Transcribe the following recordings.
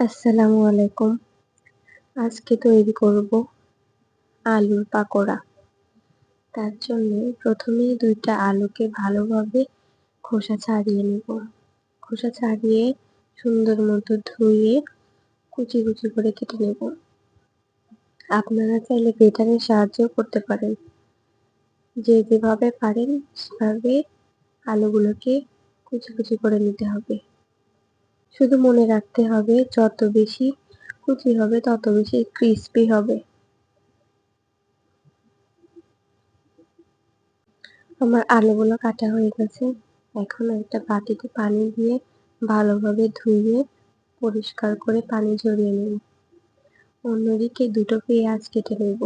আসসালামু আলাইকুম। আজকে তৈরি করব আলুর পাকোড়া। তার জন্য প্রথমেই দুইটা আলুকে ভালোভাবে খোসা ছাড়িয়ে নেব। খোসা ছাড়িয়ে সুন্দর মতো ধুয়ে কুচি কুচি করে কেটে নেব। আপনারা চাইলে গ্রেটারের সাহায্যও করতে পারেন। যে যেভাবে পারেন সেভাবে আলুগুলোকে কুচি কুচি করে নিতে হবে। শুধু মনে রাখতে হবে, যত বেশি কুচি হবে, তত বেশি ক্রিস্পি হবে। আমার আলুগুলো কাটা হয়ে গেছে। এখন একটা বাটিতে পানি দিয়ে ভালোভাবে ধুয়ে পরিষ্কার করে পানি ঝরিয়ে নেব। অন্যদিকে দুটো পেঁয়াজ কেটে নেব।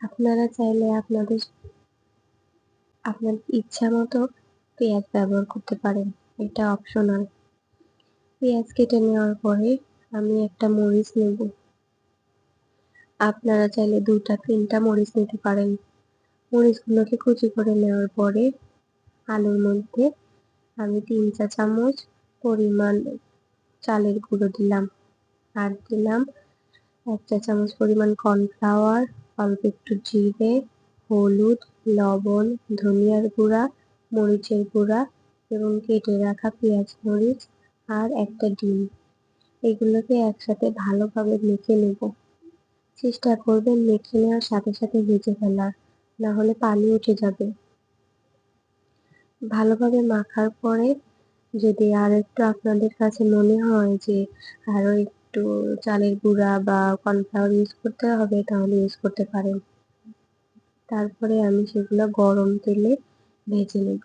আপনারা চাইলে আপনাদের আপনার ইচ্ছা মতো পেঁয়াজ ব্যবহার করতে পারেন। এটা অপশনাল পেঁয়াজ কেটে নেওয়ার পরে আমি একটা মরিচ নেব। আপনারা চাইলে দুটা তিনটা মরিচ নিতে পারেন। মরিচগুলোকে কুচি করে নেওয়ার পরে আলুর মধ্যে আমি তিন চা চামচ পরিমাণ চালের গুঁড়ো দিলাম আর দিলাম এক চা চামচ পরিমাণ কর্নফ্লাওয়ার, অল্প একটু জিরে, হলুদ, লবণ, ধনিয়ার গুঁড়া, মরিচের গুঁড়া এবং কেটে রাখা পেঁয়াজ মরিচ আর একটা ডিম। এগুলোকে একসাথে ভালোভাবে মেখে নেব। চেষ্টা করবেন মেখে নেওয়ার সাথে সাথে ভেজে ফেলার না হলে পানি উঠে যাবে। ভালোভাবে মাখার পরে যদি আর একটু আপনাদের কাছে মনে হয় যে আরও একটু চালের গুঁড়া বা কর্নফ্লাওয়ার ইউজ করতে হবে, তাহলে ইউজ করতে পারেন। তারপরে আমি সেগুলো গরম তেলে ভেজে নেব।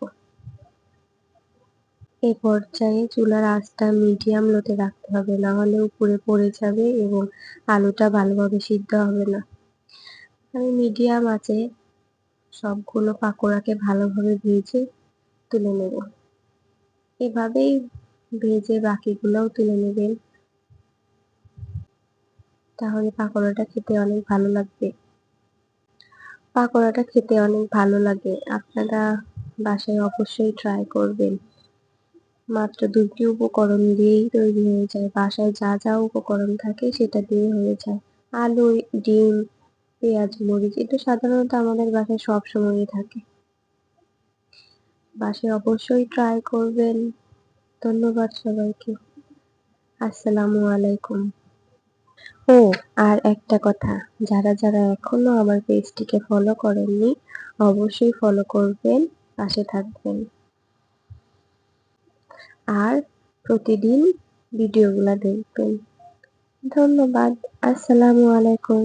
এই পর্যায়ে চুলার আঁচটা মিডিয়াম লোতে রাখতে হবে, না হলে উপরে পড়ে যাবে এবং আলুটা ভালোভাবে সিদ্ধ হবে না। আমি মিডিয়াম আঁচে সবগুলো পাকোড়াকে ভালোভাবে ভেজে তুলে নেব। এভাবেই ভেজে বাকিগুলোও তুলে নেবেন। তাহলে পাকোড়াটা খেতে অনেক ভালো লাগবে। পাকোড়াটা খেতে অনেক ভালো লাগে। আপনারা বাসায় অবশ্যই ট্রাই করবেন। মাত্র দুটি উপকরণ দিয়েই তৈরি হয়ে যায়। বাসায় যা যা উপকরণ থাকে সেটা দিয়ে হয়ে যায়। আলু, ডিম, পেঁয়াজ, মরিচ এটা সাধারণত আমাদের বাসায় সব সময়ই থাকে। বাসায় অবশ্যই ট্রাই করবেন। ধন্যবাদ সবাইকে। আসসালামু আলাইকুম। ও, আর একটা কথা। যারা যারা এখনও আমার পেজটিকে ফলো করেননি, অবশ্যই ফলো করবেন, পাশে থাকবেন। আর প্রতিদিন ভিডিওগুলো দেখবেন। ধন্যবাদ। আসসালামু আলাইকুম।